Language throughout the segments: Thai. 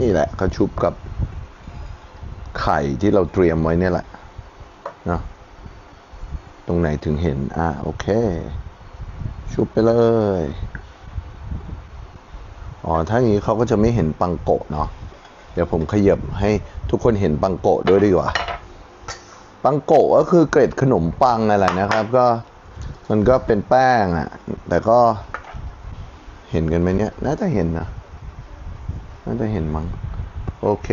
นี่แหละเขาชุบกับไข่ที่เราเตรียมไว้เนี่ยแหละเนาะตรงไหนถึงเห็น อะโอเค ชุบไปเลย อ๋อ ถ้าอย่างนี้เขาก็จะไม่เห็นปังโกะเนาะ เดี๋ยวผมขยับให้ทุกคนเห็นปังโกะด้วยดีกว่า ปังโกะก็คือเกร็ดขนมปังอะไรนะครับ ก็มันก็เป็นแป้งอะแต่ก็เห็นกันไหมเนี่ย น่าจะเห็นนะ น่าจะเห็นมั้ง โอเค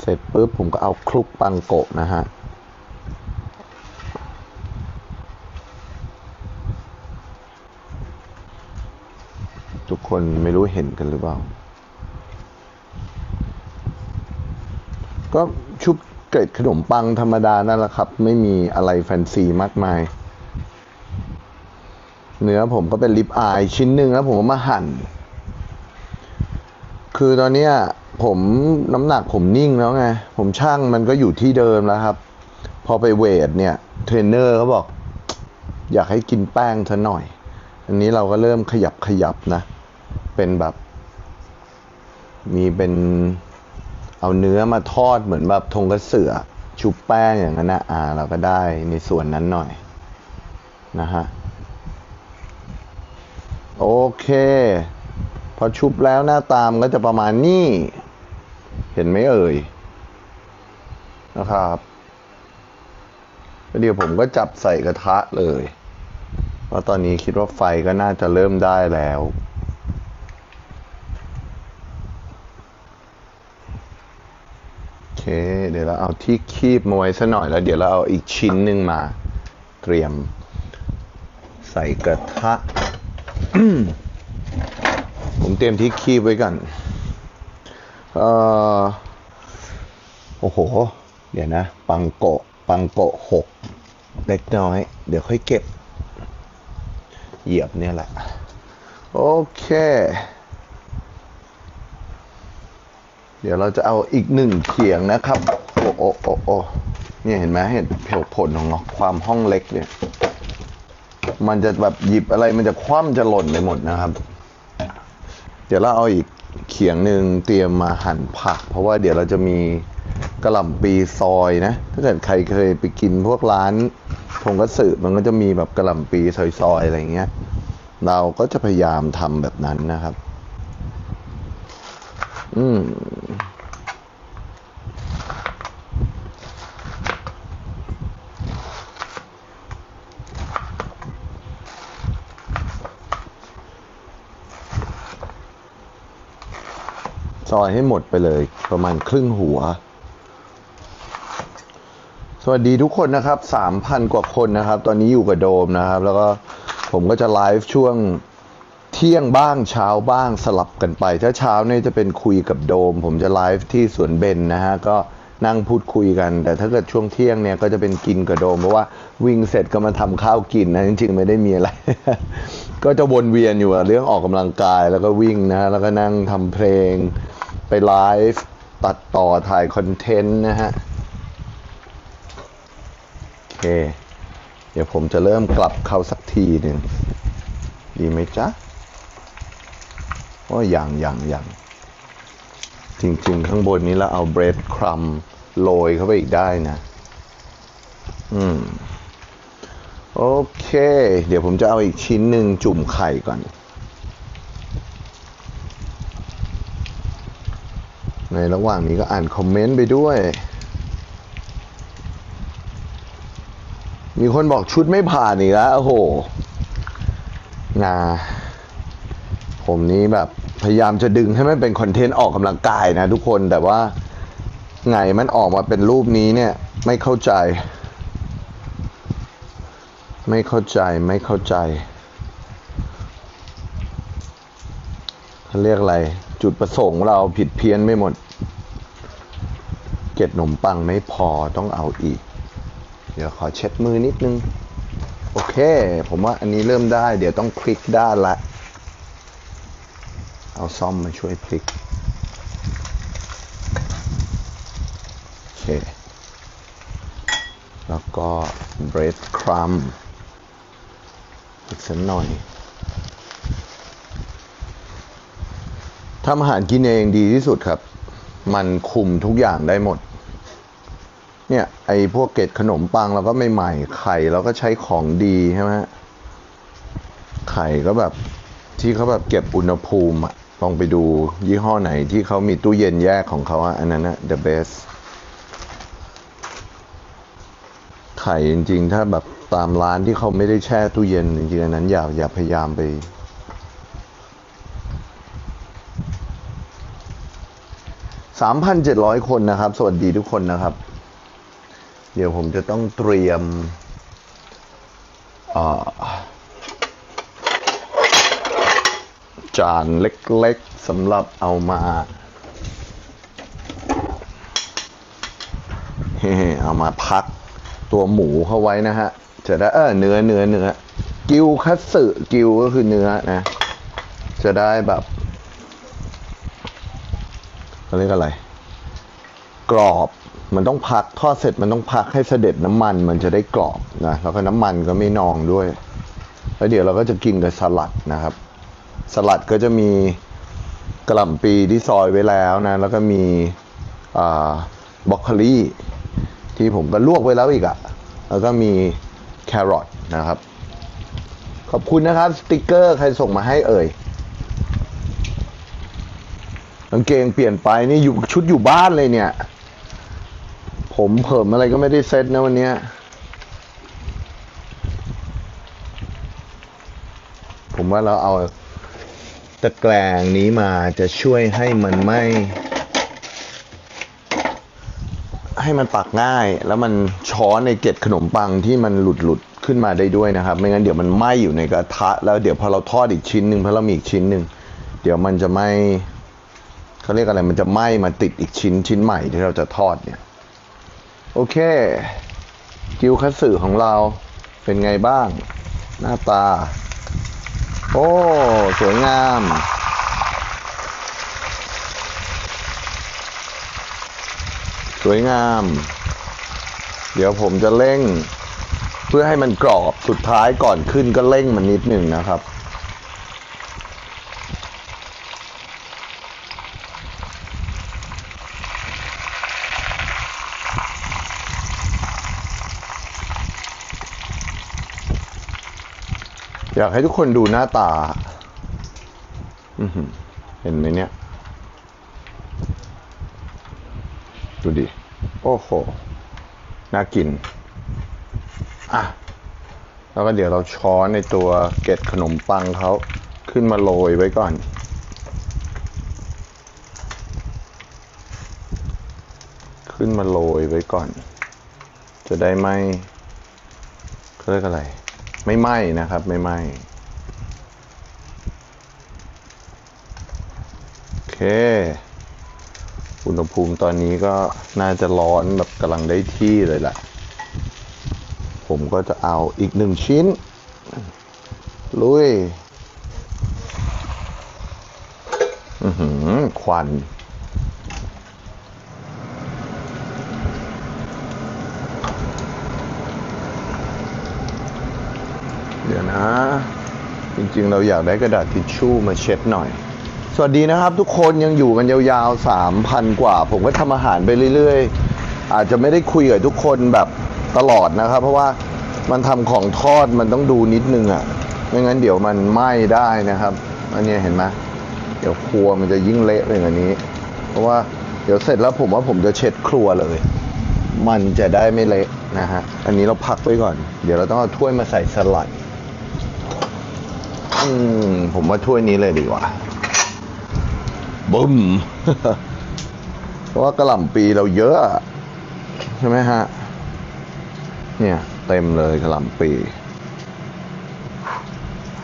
เสร็จปุ๊บผมก็เอาคลุกปังโกะนะฮะทุกคนไม่รู้เห็นกันหรือเปล่า ก็ชุบเกล็ดขนมปังธรรมดานั่นแหละครับ ไม่มีอะไรแฟนซีมากมาย เนื้อผมก็เป็นลิปอายชิ้นหนึ่งแล้วผมก็มาหั่น คือตอนเนี้ยผมน้ำหนักผมนิ่งแล้วไง ผมช่างมันก็อยู่ที่เดิมแล้วครับ พอไปเวทเนี่ยเทรนเนอร์เขาบอก อยากให้กินแป้งซะหน่อย อันนี้เราก็เริ่มขยับขยับนะ เป็นแบบ มีเป็นเอาเนื้อมาทอดเหมือนแบบทงกระเสือ ชุบแป้งอย่างนั้นนะอ่า เราก็ได้ในส่วนนั้นหน่อยนะฮะ โอเค อชุบแล้วหน้าตามก็จะประมาณนี้ เห็นไหมเอ่ย นะครับเดี๋ยวผมก็จับใส่กระทะเลยเพราะตอนนี้คิดว่าไฟก็น่าจะเริ่มได้แล้วโอเค เดี๋ยวเราเอาที่คีบมาไว้ซะหน่อยแล้ว เดี๋ยวเราเอาอีกชิ้นหนึ่งมา เตรียม ใส่กระทะ ผมเตรียมที่คีบไว้ก่อนเอ่อโอ้โห เดี๋ยวนะ ปังโกะ ปังโกะหกเล็กน้อย เดี๋ยวค่อยเก็บ เหยียบเนี่ยแหละ โอเค เดี๋ยวเราจะเอาอีกหนึ่งเขียงนะครับ โอ้โอ้โอ้โอ้เนี่ยเห็นไหมเห็นเพลผลของความห้องเล็กเนี่ย มันจะแบบหยิบอะไรมันจะคว่ำจะหล่นไปหมดนะครับ ดี๋ยวเราเอาอีกเขียงหนึ่งเตรียมมาหั่นผัก เพราะว่าเดี๋ยวเราจะมีกระหล่ำปีซอยนะ ถ้าเกิดใครเคยไปกินพวกร้านทงกระสือมันก็จะมีแบบกระหล่ำปีซอยๆอะไรเงี้ย เราก็จะพยายามทำแบบนั้นนะครับ อืม ซอยให้หมดไปเลย ประมาณครึ่งหัว สวัสดีทุกคนนะครับ 3,000 กว่าคนนะครับ ตอนนี้อยู่กับโดมนะครับ แล้วก็ผมก็จะไลฟ์ช่วงเที่ยงบ้างเช้าบ้างสลับกันไป ถ้าเช้าเนี่ยจะเป็นคุยกับโดม ผมจะไลฟ์ที่สวนเบนนะฮะก็นั่งพูดคุยกัน แต่ถ้าเกิดช่วงเที่ยงเนี่ยก็จะเป็นกินกับโดม เพราะว่าวิ่งเสร็จก็มาทำข้าวกินนะจริงๆ ไม่ได้มีอะไร ก็จะวนเวียนอยู่เรื่องออกกำลังกายแล้วก็วิ่งนะแล้วก็นั่งทำเพลง ไปไลฟ์ตัดต่อถ่ายคอนเทนต์นะฮะ โอเค เดี๋ยวผมจะเริ่มกลับเข้าสักทีหนึ่ง ดีไหมจ๊ะว่าอย่างอย่างอย่างจริง ๆ ข้างบนนี้เราเอาเบรดครัมโรยเข้าไปอีกได้นะ อืม โอเค เดี๋ยวผมจะเอาอีกชิ้นหนึ่งจุ่มไข่ก่อน ในระหว่างนี้ก็อ่านคอมเมนต์ไปด้วย มีคนบอกชุดไม่ผ่านอีกแล้วโอ้โหนาผมนี้แบบพยายามจะดึงให้มันเป็นคอนเทนต์ออกกำลังกายนะทุกคนแต่ว่าไงมันออกมาเป็นรูปนี้เนี่ยไม่เข้าใจ ไม่เข้าใจไม่เข้าใจเขาเรียกอะไร จุดประสงค์เราผิดเพี้ยนไม่หมด เกล็ดขนมปังไม่พอต้องเอาอีก เดี๋ยวขอเช็ดมือนิดนึง โอเค ผมว่าอันนี้เริ่มได้ เดี๋ยวต้องพลิกด้านละ เอาซ่อมมาช่วยพลิก โอเค แล้วก็ bread crumb อีกสักหน่อย ทำอาหารกินเองดีที่สุดครับ มันคุมทุกอย่างได้หมด เนี่ยไอ้พวกเกล็ดขนมปังเราก็ไม่ใหม่ๆไข่เราก็ใช้ของดีใช่ไหมไข่ก็แบบที่เขาแบบเก็บอุณหภูมิลองไปดูยี่ห้อไหนที่เขามีตู้เย็นแยกของเขาอะอันนั้นนะ the best ไข่จริงๆ ถ้าแบบตามร้านที่เขาไม่ได้แช่ตู้เย็นจริงๆอันนั้นอย่าอย่าพยายามไป สามพันเจ็ดร้อยคนนะครับ สวัสดีทุกคนนะครับ เดี๋ยวผมจะต้องเตรียมจานเล็กๆสำหรับเอามาเฮ้เอามาพักตัวหมูเข้าไว้นะฮะ จะได้เออเนื้อเนื้อเนื้อ กิวคัตสึกิวก็คือเนื้อนะ จะได้แบบ เขาเรียกอะไร กรอบมันต้องพักทอดเสร็จมันต้องพักให้เสด็จน้ำมันมันจะได้กรอบนะแล้วก็น้ำมันก็ไม่นองด้วย แล้วเดี๋ยวเราก็จะกินกับสลัดนะครับ สลัดก็จะมีกระหล่ำปีที่ซอยไว้แล้วนะ แล้วก็มีอ่าบรอกโคลีที่ผมก็ลวกไว้แล้วอีกอะ่ะ แล้วก็มีแครอทนะครับ ขอบคุณนะครับ สติกเกอร์ใครส่งมาให้เอ่ย กางเกงเปลี่ยนไปนี่อยู่ชุดอยู่บ้านเลยเนี่ย ผมเผิมอะไรก็ไม่ได้เซ็ตนะวันเนี้ยผมว่าเราเอาตะแกรงนี้มาจะช่วยให้มันไม่ ให้มันปักง่าย แล้วมันช้อนในเกล็ดขนมปังที่มันหลุดหลุดขึ้นมาได้ด้วยนะครับ ไม่งั้นเดี๋ยวมันไหม้อยู่ในกระทะ แล้วเดี๋ยวพอเราทอดอีกชิ้นหนึ่งพอเรามีอีกชิ้นหนึ่งเดี๋ยวมันจะไม่ เขาเรียกอะไรมันจะไหม้มาติดอีกชิ้นชิ้นใหม่ที่เราจะทอดเนี่ย โอเค กิวคัตสึของเราเป็นไงบ้าง หน้าตา โอ้ สวยงาม สวยงาม เดี๋ยวผมจะเร่ง เพื่อให้มันกรอบสุดท้ายก่อนขึ้นก็เร่งมันนิดหนึ่งนะครับ อยากให้ทุกคนดูหน้าตา เห็นไหมเนี่ย ดูดิ โอ้โห น่ากิน อะ แล้วก็เดี๋ยวเราช้อนในตัวเกล็ดขนมปังเขาขึ้นมาโรยไว้ก่อน ขึ้นมาโรยไว้ก่อน จะได้ไม่เขาเรียกอะไร ไม่ไหม้นะครับ ไม่ไหม้โอเค อุณหภูมิตอนนี้ก็น่าจะร้อนแบบกำลังได้ที่เลยแหละผมก็จะเอาอีกหนึ่งชิ้น ลุย อือหือควัน เดี๋ยวนะ จริงๆ เราอยากได้กระดาษทิชชู่มาเช็ดหน่อย สวัสดีนะครับ ทุกคนยังอยู่กันยาวๆ 3,000 กว่า ผมก็ทำอาหารไปเรื่อยๆ อาจจะไม่ได้คุยกับทุกคนแบบตลอดนะครับ เพราะว่ามันทำของทอดมันต้องดูนิดนึงอะ่ะไม่งั้นเดี๋ยวมันไหม้ได้นะครับ อันนี้เห็นไหมเดี๋ยวครัวมันจะยิ่งเละไปกว่านี้ เพราะว่าเดี๋ยวเสร็จแล้วผมว่าผมจะเช็ดครัวเลย มันจะได้ไม่เละนะฮะ อันนี้เราพักไว้ก่อน เดี๋ยวเราต้องเอาถ้วยมาใส่สลัด อืม ผมว่าถ้วยนี้เลยดีกว่าบึ้มเพราะว่ากระหล่ำปีเราเยอะ ใช่ไหมฮะ เนี่ย เต็มเลยกระหล่ำปี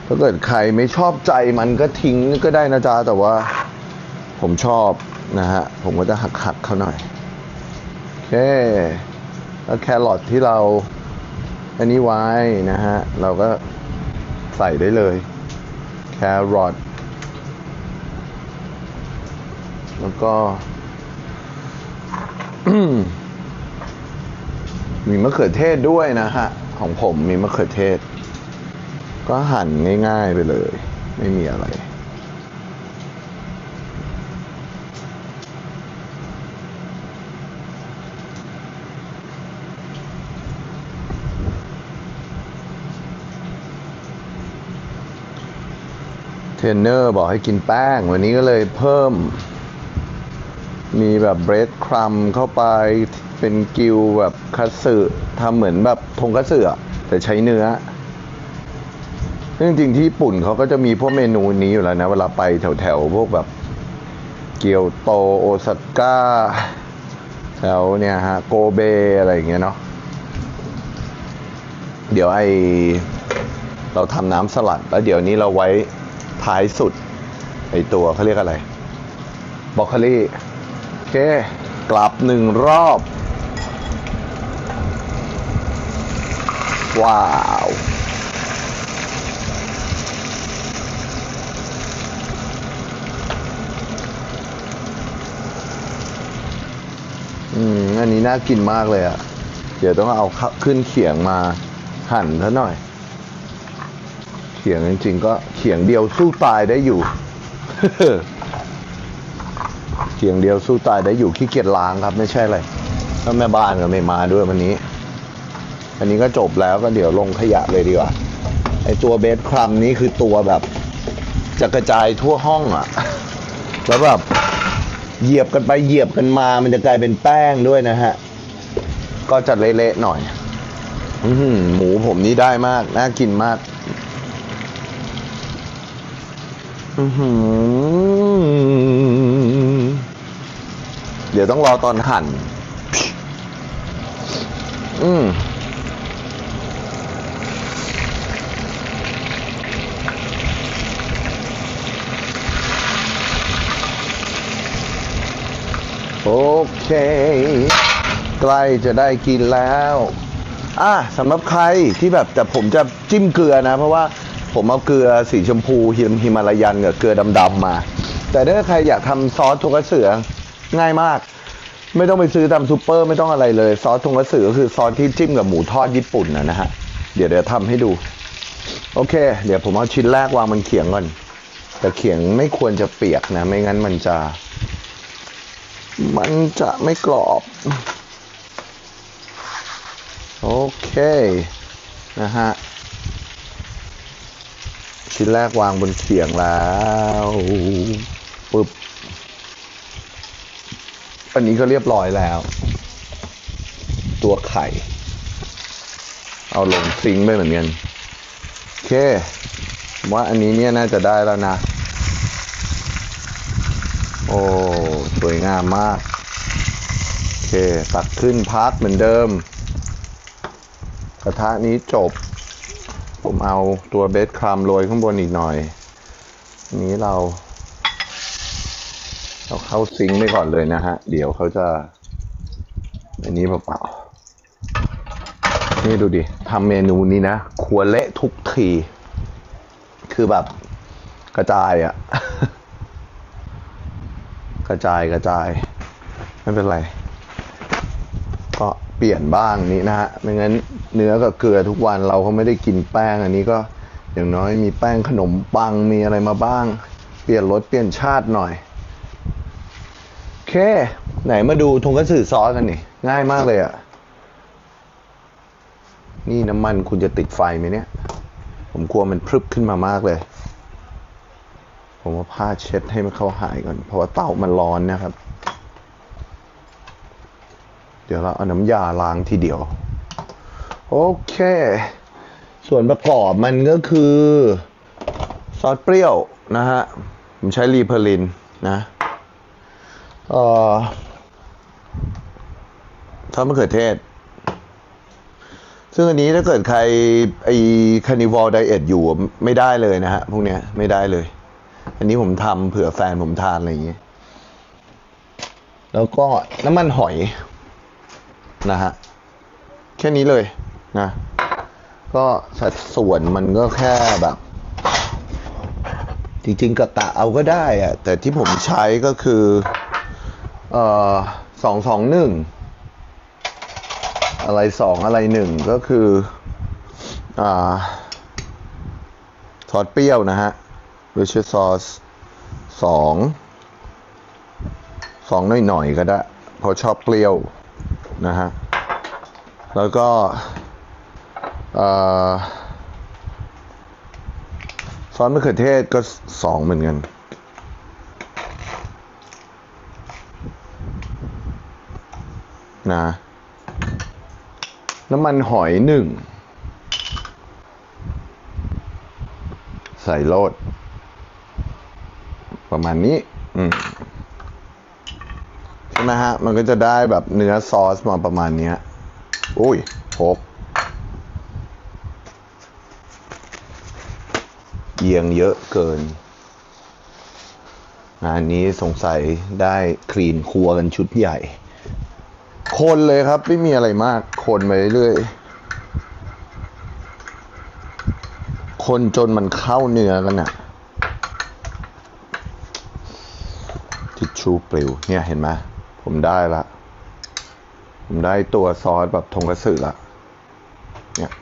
ถ้าเกิดใครไม่ชอบใจมันก็ทิ้งก็ได้นะจ๊ะ แต่ว่าผมชอบนะฮะ ผมก็จะหักหักๆเขาหน่อย โอเค แล้วแครอทที่เราอันนี้ไว้นะฮะ เราก็ใส่ได้เลย แครอทแล้วก็ มีมะเขือเทศด้วยนะฮะ ของผมมีมะเขือเทศ ก็หั่นง่ายๆไปเลย ไม่มีอะไร เทรนเนอร์บอกให้กินแป้ง วันนี้ก็เลยเพิ่ม มีแบบเบรดครัมเข้าไปเป็นกิวแบบคัตสึทำเหมือนแบบทงคัตสึอะแต่ใช้เนื้อซึ่งจริงๆที่ญี่ปุ่นเขาก็จะมีพวกเมนูนี้อยู่แล้วนะ เวลาไปแถวๆ พวกแบบเกียวโตโอซาก้าแถวเนี่ยฮะโกเบอะไรอย่างเงี้ยเนาะเดี๋ยวไอเราทำน้ำสลัดแล้วเดี๋ยวนี้เราไว้ ท้ายสุดไอตัวเขาเรียกอะไรบอกโคลีโอเค กลับหนึ่งรอบ ว้าวอืมอันนี้น่ากินมากเลยอะ่ะ เดี๋ยวต้องเอาขึ้นเขียงมาหั่นซะหน่อย ขียงจริงๆก็เขียงเดียวสู้ตายได้อยู่ เขียงเดียวสู้ตายได้อยู่ขี้เกียจล้างครับ ไม่ใช่อะไรถ้าแม่บ้านก็ไม่มาด้วยวันนี้ อันนี้ก็จบแล้วก็เดี๋ยวลงขยะเลยดีกว่าไอตัวเบสครัมนี้คือตัวแบบ จะกระจายทั่วห้องอะ่ะ แล้วแบบเหยียบกันไปเหยียบกันมา มันจะกลายเป็นแป้งด้วยนะฮะ ก็จะเละๆหน่อยอื้อหือหมูผมนี่ได้มาก น่ากินมาก อื้อหือ เดี๋ยวต้องรอตอนหั่น อืมโอเค ใกล้จะได้กินแล้ว อะสำหรับใครที่แบบแต่ผมจะจิ้มเกลือนะ เพราะว่า ผมเอาเกลือสีชมพูฮิมฮิมาลายันกับเกลือดำๆมา แต่ถ้าใครอยากทำซอสทุกระเสือง่ายมาก ไม่ต้องไปซื้อตามซูเปอร์ไม่ต้องอะไรเลย ซอสทงกระสือก็คือซอสที่จิ้มกับหมูทอดญี่ปุ่นนะนะฮะ เดี๋ยวเดี๋ยวทำให้ดู โอเค เดี๋ยวผมเอาชิ้นแรกวางบนเขียงก่อน แต่เขียงไม่ควรจะเปียกนะ ไม่งั้นมันจะ มันจะไม่กรอบโอเค นะฮะ ชิ้นแรกวางบนเขียงแล้วปึ๊บอันนี้ก็เรียบร้อยแล้ว ตัวไข่ เอาลงซิงไปเหมือนกันโอเค ว่าอันนี้เนี่ยน่าจะได้แล้วนะ โอ้สวยงามมาก โอเค ตักขึ้นพักเหมือนเดิม กระทะนี้จบ ผมเอาตัวเบสครัมโรยข้างบนอีกหน่อย นี้เรา เราเข้าซิงค์ไปก่อนเลยนะฮะ เดี๋ยวเขาจะ อันนี้เปล่าๆนี่ดูดิทำเมนูนี้นะครัวเละทุกที คือแบบกระจายอะกระจายกระจาย ไม่เป็นไร เปลี่ยนบ้างนี้นะฮะไม่งั้นเนื้อกับเกลือทุกวันเราก็ไม่ได้กินแป้งอันนี้ก็อย่างน้อยมีแป้งขนมปังมีอะไรมาบ้าง เปลี่ยนรสเปลี่ยนชาติหน่อยโอเค ไหนมาดูทงกระสือซอสกันนี่ง่ายมากเลยอะ่ะนี่น้ำมันคุณจะติดไฟไหมเนี่ย ผมกลัวมันพรึบขึ้นมามากเลย ผมว่าผ้าเช็ดให้มันเข้าหายก่อน เพราะว่าเตามันร้อนนะครับ เดี๋ยวเราเอาน้ำยาล้างทีเดียว โอเค ส่วนประกอบมันก็คือซอสเปรี้ยวนะฮะ ผมใช้รีเพอรินนะเอ่อซอสมะเขือเทศ ซึ่งอันนี้ถ้าเกิดใครไอคานิวอลไดเอทอยู่ไม่ได้เลยนะฮะ พวกเนี้ยไม่ได้เลย อันนี้ผมทำเผื่อแฟนผมทานอะไรอย่างเงี้ยแล้วก็น้ำมันหอย นะฮะ แค่นี้เลยนะ ก็สัดส่วนมันก็แค่แบบ จริงๆกะกะเอาก็ได้อะแต่ที่ผมใช้ก็คือ เอ่อสองสองหนึ่งอะไรสองอะไรหนึ่งก็คือ อ่าซอสเปรี้ยวนะฮะ Richard Sauce สองสองหน่อยๆก็ได้เพราะชอบเปรี้ยว นะฮะ แล้วก็ซอสมะเขือเทศก็สองเหมือนกัน นะน้ำมันหอยหนึ่ง ใส่โลด ประมาณนี้ อืม ช่ไหมฮะ มันก็จะได้แบบเนื้อซอสมาประมาณนี้อุ้ยหกเยียงเยอะเกิน งานนี้สงสัยได้คลีนครัวกันชุดใหญ่ คนเลยครับ ไม่มีอะไรมาก คนไปเรื่อยๆคนจนมันเข้าเนื้อกันน่ะทิชชู่ปลิวเนี่ยเห็นไหม ผมได้ละ ผมได้ตัวซอสแบบทงกระสือละ เนี่ย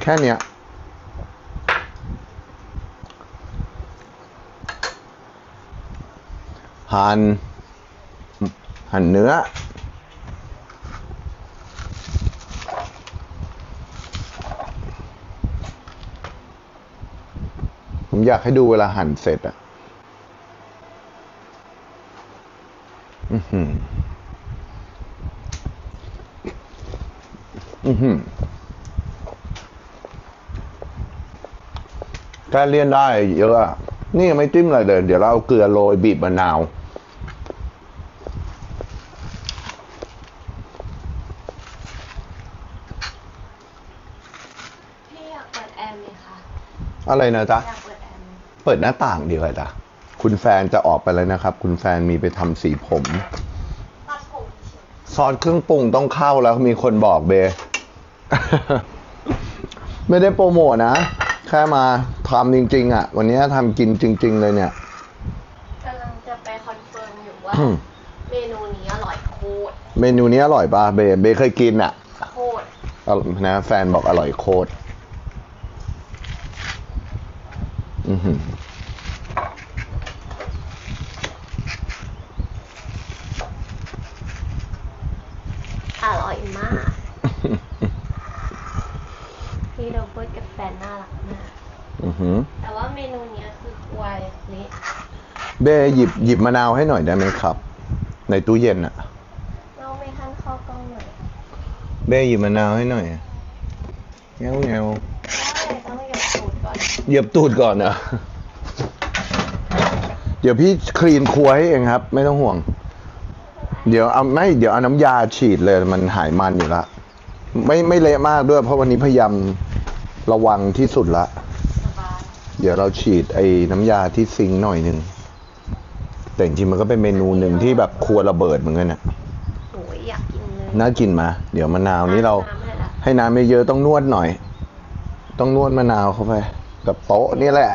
แค่เนี้ย หัน่นหั่นเนื้อ ผมอยากให้ดูเวลาหั่นเสร็จอะ อือหืออือหือแค่เลี่ยนได้เยอะอะนี่ยังไม่จิ้มอะไรเลยเดี๋ยวเราเอาเกลือโรยบีบมะนาวพี่อยากเปิดแอร์ไหมคะอะไรนะจ๊ะอยากเปิดแอร์ไหมเปิดหน้าต่างดีกว่าจ้ะ คุณแฟนจะออกไปแล้วนะครับ คุณแฟนมีไปทำสีผมตัดผมเฉยซอสเครื่องปรุงต้องเข้าแล้วมีคนบอกเบ ไม่ได้โปรโมทนะ แค่มาทำจริง ๆ อะ วันนี้ทำกินจริง ๆ เลยเนี่ยกำลังจะไปคอนเฟิร์มอยู่ว่าอืมเมนูนี้อร่อยโคตร เมนูนี้อร่อยป่ะเบ เบเคยกินอะ โคตรเอานะแฟนบอกอร่อยโคตร อือหืออร่อยมาก พี่โรเบิร์ตกับแฟนน่ารักมาก อือ หือ แต่ว่าเมนูเนี้ยคือครัวเละเบหยิบหยิบมะนาวให้หน่อยได้ไหมครับ ในตู้เย็นอะเราไม่ทันเข้ากล้องเลยเบหยิบมะนาวให้หน่อยเงี้ยวเงี้ยวได้ต้องหยดสูตรก่อนเหยียบตูดก่อนนะเดี๋ยวพี่คลีนครัวให้เองครับ ไม่ต้องห่วง เดี๋ยวเอาไม่เดี๋ยวเอาน้ำยาฉีดเลยมันหายมันอยู่ละไม่ไม่เละมากด้วย เพราะวันนี้พยายามระวังที่สุดละสบาย เดี๋ยวเราฉีดไอ้น้ำยาที่ซิงค์หน่อยหนึ่ง แต่จริงๆมันก็เป็นเมนูหนึ่งที่แบบครัวระเบิดเหมือนกันน่ะโอ้ยอยากกินเลยน่ากินมา เดี๋ยวมะนาวนี้เราน้ำให้ละให้น้ำไม่เยอะต้องนวดหน่อย ต้องนวดมะนาวเข้าไป กับโต๊ะนี่แหละ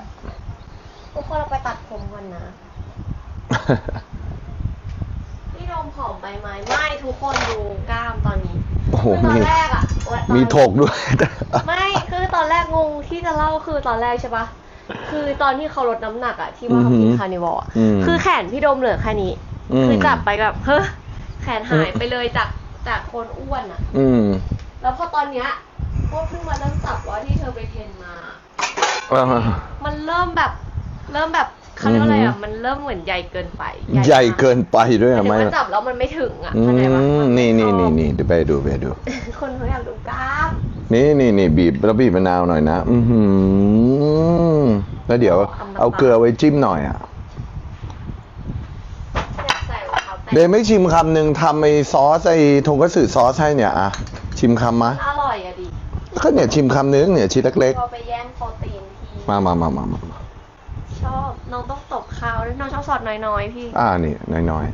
ทุกคนเราไปตัดผมก่อนนะพี่โดมผอมไปไหมไม่ทุกคนดูกล้ามตอนนี้โอ้โหคือตอมีนแรกอะตอนมีถกด้วย ไม่คือตอนแรกงงที่จะเล่าคือตอนแรกใช่ปะ คือตอนที่เขาลดน้ำหนักอะที่ว่าเขากินอือหือคาร์นิวอลอะอืมคือแขนพี่โดมเหลือแค่นี้ อืม คือจับไปแบบเฮ้ยแขนหายไปเลยจากจากคนอ้วนอะอืมแล้วพอตอนเนี้ยพวกเพิ่งมาเริ่มจับว่าที่เธอไปเทรนมา อ่า มันเริ่มแบบเริ่มแบบเขาเรียกว่าอะไรอืออะหือมันเริ่มเหมือนใหญ่เกินไปใหญ่เกินไปด้วยหอะมายไม่ถึงว่าจับแล้วมันไม่ถึงอะอืเข้าใจปะมนี่นี่นี่นี่เดี๋ยวไปดูไปดู คนเขาอยากดูกล้าม นี่นี่นี่บีบแล้วบีบมะนาวหน่อยนะ อือหือแล้วเดี๋ยวเอาเกลือไว้จิ้มหน่อยอะอยากใส่รองเท้าแตะเดยวไม่ชิมคำหนึ่งทำไอ้ซอสไอ้ทงกระสือซอสให้เนี่ยอะชิมคำมะอร่อยอะดิก็เนี่ยชิมคำนึงเนี่ยชิ้นเล็กเราไปแย่งโปรตีนพี่ๆมามามามามามาชอบน้องต้องตบข้าวด้วยน้องชอบสอดน้อยๆพี่ อ่านี่น้อย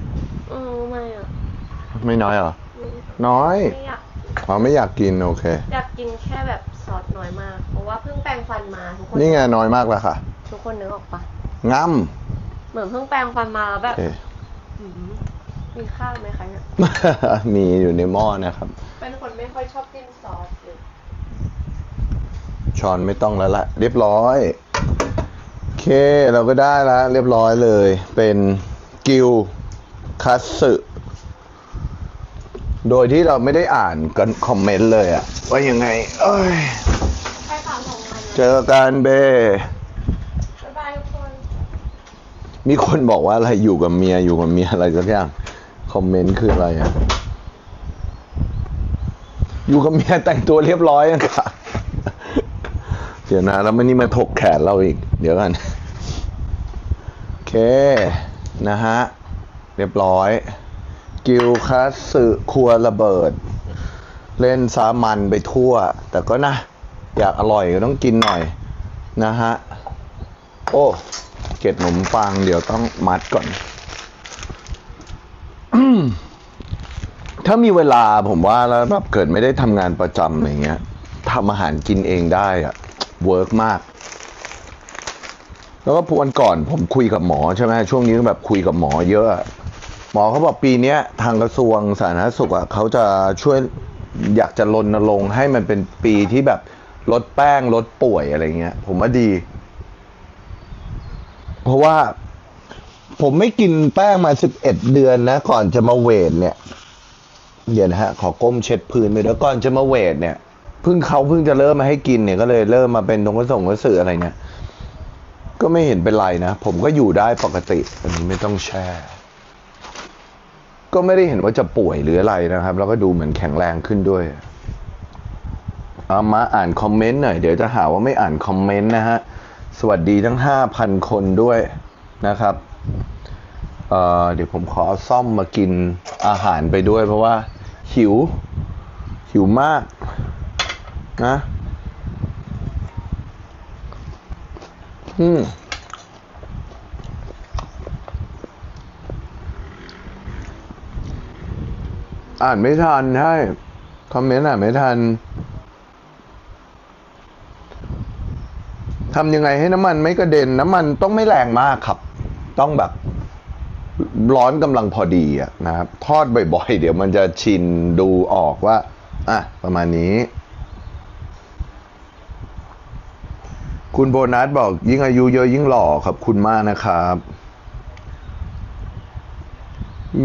อือไม่อะๆไม่น้อยเหรออืมน้อยไม่อยาก อ๋อไม่อยากกินโอเค อยากกินแค่แบบซอสน้อยมาก เพราะว่าเพิ่งแปรงฟันมาทุกคนนี่ไงน้อยมากแล้วค่ะ ทุกคนนึกออกปะงำเหมือนเพิ่งแปรงฟันมาแล้วแบบโอเค หืมมีข้าวไหมคะเนี่ยมีอยู่ในหม้อนะครับ เป็นคนไม่ค่อยชอบจิ้มซอสเลยช้อนไม่ต้องแล้วละเรียบร้อยโอเคเราก็ได้แล้วเรียบร้อยเลย เป็นกิวคัตสึ โดยที่เราไม่ได้อ่านกันคอมเมนต์เลยอะว่ายังไง เอ้ยใช่ค่ะของมันเจอกันเบเจอมีคนบอกว่าอะไรอยู่กับเมียอยู่กับเมียอะไรสักอย่าง คอมเมนต์คืออะไรอะ อยู่กับเมียแต่งตัวเรียบร้อยอะค่ะ เดี๋ยวนะ แล้วมันนี่มาถกแขนเราอีก เดี๋ยวกัน โอเค นะฮะ เรียบร้อย กิลคัสสึครัวระเบิด เล่นสามันไปทั่ว แต่ก็นะ อยากอร่อยก็ต้องกินหน่อยนะฮะ โอ้ เกล็ดขนมปังเดี๋ยวต้องมัดก่อน ถ้ามีเวลาผมว่าแล้วแบบเกิดไม่ได้ทำงานประจำอะไรเงี้ยทำอาหารกินเองได้อะเวิร์กมากแล้วก็วันก่อนผมคุยกับหมอใช่ไหมช่วงนี้แบบคุยกับหมอเยอะ หมอเขาบอกปีนี้ทางกระทรวงสาธารณสุขอะเขาจะช่วยอยากจะรณรงค์ให้มันเป็นปีที่แบบลดแป้งลดป่วยอะไรเงี้ย ผมว่าดี เพราะว่าผมไม่กินแป้งมาสิบเอ็ดเดือนนะ ก่อนจะมาเวทเนี่ย เดี๋ยวนะฮะ ขอก้มเช็ดพื้นไปแล้วก่อนจะมาเวทเนี่ยเพิ่งเขาเพิ่งจะเริ่มมาให้กินเนี่ยก็เลยเริ่มมาเป็นตรงกระส่งกระสืออะไรเนี่ยก็ไม่เห็นเป็นไรนะ ผมก็อยู่ได้ปกติอันนี้ไม่ต้องแช่ ก็ไม่ได้เห็นว่าจะป่วยหรืออะไรนะครับ แล้วก็ดูเหมือนแข็งแรงขึ้นด้วยเอามาอ่านคอมเมนต์หน่อย เดี๋ยวจะหาว่าไม่อ่านคอมเมนต์นะฮะ สวัสดีทั้งห้าพันคนด้วยนะครับเเดี๋ยวผมขอเอาซ่อมมากินอาหารไปด้วย เพราะว่าหิว หิวมากนะ อืม อ่านไม่ทันใช่คอมเมนต์อ่านไม่ทันทำยังไงให้น้ำมันไม่กระเด็น น้ำมันต้องไม่แรงมากครับ ต้องแบบร้อนกำลังพอดีอะนะครับ ทอดบ่อยๆ เดี๋ยวมันจะชินดูออกว่า อะ ประมาณนี้ คุณโบนัสบอกยิ่งอายุเยอะยิ่งหล่อขอบคุณมากนะครับ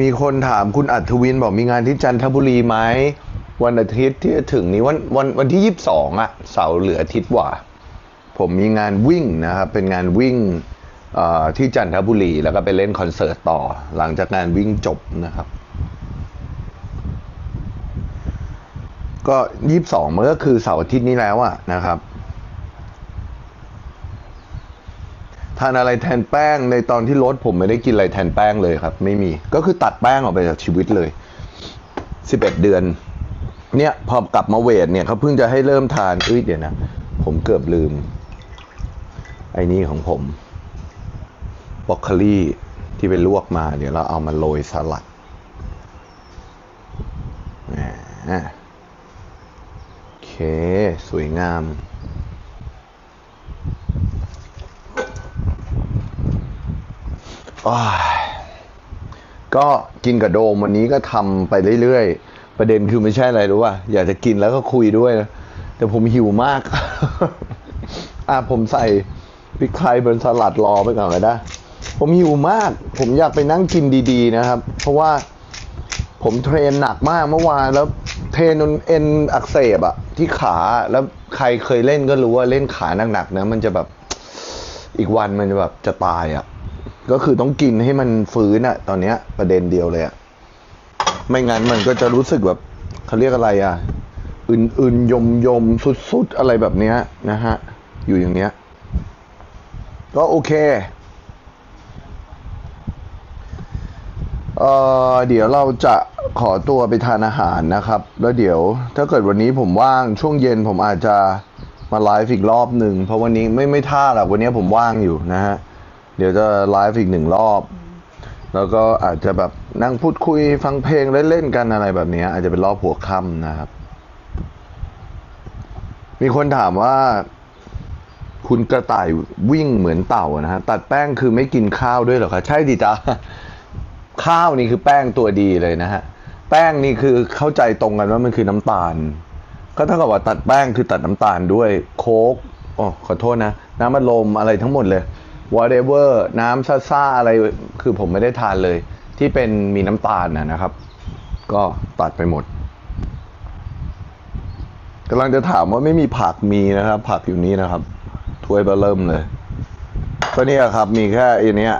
มีคนถามคุณอัธวินบอกมีงานที่จันทบุรีไหมวันอาทิตย์ที่จะถึงนี้วันวันวันที่ยี่สิบสองอะเสาร์เหลืออาทิตย์ว่า ผมมีงานวิ่งนะครับ เป็นงานวิ่งที่จันทบุรีแล้วก็ไปเล่นคอนเสิร์ตต่อ หลังจากงานวิ่งจบนะครับ ก็ยี่สิบสองมันก็คือเสาร์อาทิตย์นี้แล้วอะนะครับ ทานอะไรแทนแป้งในตอนที่ลดผมไม่ได้กินอะไรแทนแป้งเลยครับ ไม่มีก็คือตัดแป้งออกไปจากชีวิตเลยสิบเอ็ดเดือน เนี่ยพอกลับมาเวทเนี่ยเขาเพิ่งจะให้เริ่มทานเอ้ยเดี๋ยวนะ ผมเกือบลืม ไอ้นี่ของผมบรอกโคลีที่ไปลวกมา เดี๋ยวเราเอามาโรยสลัดแหมโอเค สวยงาม อ้าย ก็กินกับโดมวันนี้ก็ทำไปเรื่อยๆ ประเด็นคือไม่ใช่อะไรรู้ป่ะอยากจะกินแล้วก็คุยด้วยนะแต่ผมหิวมาก อะผมใส่พริกไทยบนสลัดรอไปก่อนก็ได้ ผมหิวมาก ผมอยากไปนั่งกินดีๆนะครับ เพราะว่าผมเทรนหนักมากเมื่อวานแล้วเทรนนเอ็นอักเสบอะที่ขาแล้วใครเคยเล่นก็รู้ว่าเล่นขาหนักๆนะมันจะแบบอีกวันมันจะแบบจะตายอะ่ะ ก็คือต้องกินให้มันฟื้นอะตอนเนี้ย ประเด็นเดียวเลยอะไม่งั้นมันก็จะรู้สึกแบบเขาเรียกอะไรอะ่ะอื่นๆยมยมสุดๆ อะไรแบบเนี้ยนะฮะ อยู่อย่างเนี้ย ก็โอเคเอ่อเดี๋ยวเราจะขอตัวไปทานอาหารนะครับ แล้วเดี๋ยวถ้าเกิดวันนี้ผมว่างช่วงเย็นผมอาจจะมาไลฟ์อีกรอบหนึ่งเพราะวันนี้ไม่ไม่ท่าหรอกวันนี้ผมว่างอยู่นะฮะ เดี๋ยวจะไลฟ์อีกหนึ่งรอบ แล้วก็อาจจะแบบนั่งพูดคุยฟังเพลงเล่นๆกันอะไรแบบนี้อาจจะเป็นรอบหัวค่ำนะครับ มีคนถามว่า คุณกระต่ายวิ่งเหมือนเต่านะฮะตัดแป้งคือไม่กินข้าวด้วยหรอคะใช่ดิจ้าข้าวนี่คือแป้งตัวดีเลยนะฮะแป้งนี่คือเข้าใจตรงกันว่ามันคือน้ำตาล ก็เท่ากับว่าตัดแป้งคือตัดน้ำตาลด้วยโค้กอ๋อขอโทษนะ น้ำอัดลมอะไรทั้งหมดเลย whatever น้ำซ่าๆอะไรคือผมไม่ได้ทานเลย ที่เป็นมีน้ำตาลนะนะครับ ก็ตัดไปหมดกำลังจะถามว่าไม่มีผักมีนะครับ ผักอยู่นี้นะครับถ้วยเบเริ่มเลย ก็เนี่ยครับมีแค่อันนี้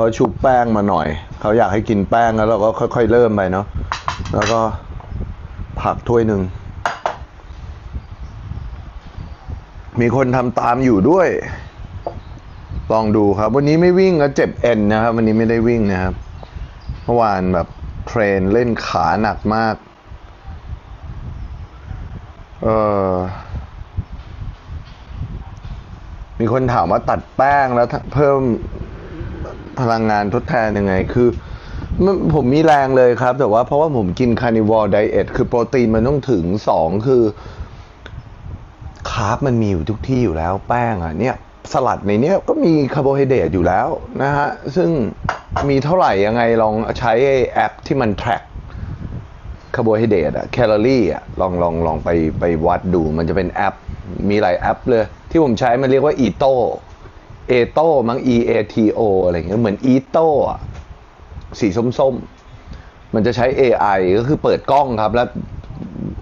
พราะชุบแป้งมาหน่อย เขาอยากให้กินแป้งแล้วเราก็ค่อย ๆ เริ่มไปเนาะแล้วก็ผักถ้วยหนึ่งมีคนทำตามอยู่ด้วย ลองดูครับ วันนี้ไม่วิ่งแล้วเจ็บเอ็นนะครับ วันนี้ไม่ได้วิ่งนะครับ เมื่อวานแบบเทรนเล่นขาหนักมาก เออมีคนถามว่าตัดแป้งแล้วเพิ่มพลังงานทดแทนยังไง คือผมมีแรงเลยครับ แต่ว่าเพราะว่าผมกินคาร์นิวอร์ไดเอทคือโปรตีนมันต้องถึงสองคือคาร์บมันมีอยู่ทุกที่อยู่แล้วแป้งอะเนี่ย สลัดในนี้ก็มีคาร์โบไฮเดรตอยู่แล้วนะฮะ ซึ่งมีเท่าไหร่ยังไงลองใช้แอปที่มัน track คาร์โบไฮเดรตอะแคลอรี่อะลองลองลองไปไปวัดดูมันจะเป็นแอป มีหลายแอปเลย ที่ผมใช้มันเรียกว่า e t o e t o มั้ง e a t o อะไรอย่างเงี้ยเหมือน e t o อะสีส้มๆ มันจะใช้ AI ก็คือเปิดกล้องครับแล้ว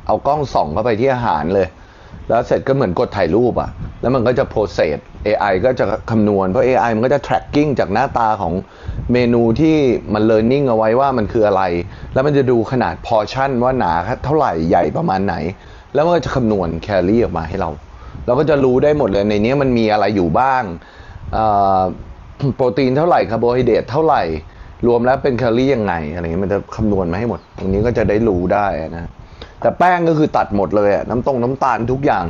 เอากล้องส่องเข้าไปที่อาหารเลย แล้วเสร็จก็เหมือนกดถ่ายรูปอะแล้วมันก็จะ process AI ก็จะคำนวณ เพราะ AI มันก็จะ tracking จากหน้าตาของเมนูที่มัน learning เอาไว้ว่ามันคืออะไร แล้วมันจะดูขนาด portion ว่าหนาเท่าไหร่ใหญ่ประมาณไหน แล้วมันก็จะคำนวณแคลอรี่ออกมาให้เรา เราก็จะรู้ได้หมดเลยในนี้มันมีอะไรอยู่บ้างโปรตีนเท่าไหร่คาร์โบไฮเดรตเท่าไหร่ รวมแล้วเป็นแคลอรี่ยังไงอะไรเงี้ยมันจะคำนวณมาให้หมด ตรงนี้ก็จะได้รู้ได้นะ แต่แป้งก็คือตัดหมดเลยอะน้ำตรงน้ำตาลทุกอย่าง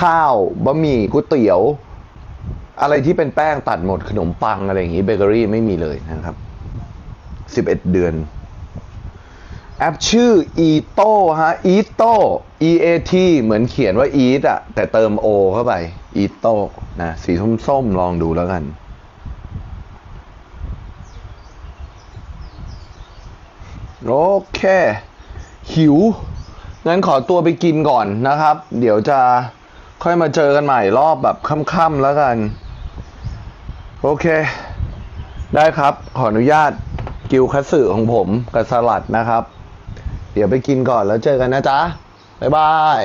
ข้าวบะหมี่ก๋วยเตี๋ยว อะไรที่เป็นแป้งตัดหมดขนมปังอะไรอย่างงี้เบเกอรี่ไม่มีเลยนะครับ 11 เดือน แอปชื่อ e t o ฮะ e t o e a t เหมือนเขียนว่า eat อะแต่เติม o เข้าไป e t o นะสีส้มๆลองดูแล้วกันโอเค หิว งั้นขอตัวไปกินก่อนนะครับ เดี๋ยวจะค่อยมาเจอกันใหม่รอบแบบค่ำๆแล้วกัน โอเค ได้ครับ ขออนุญาตกิวคัตสึของผมกับสลัดนะครับ เดี๋ยวไปกินก่อนแล้วเจอกันนะจ๊ะ บ๊ายบาย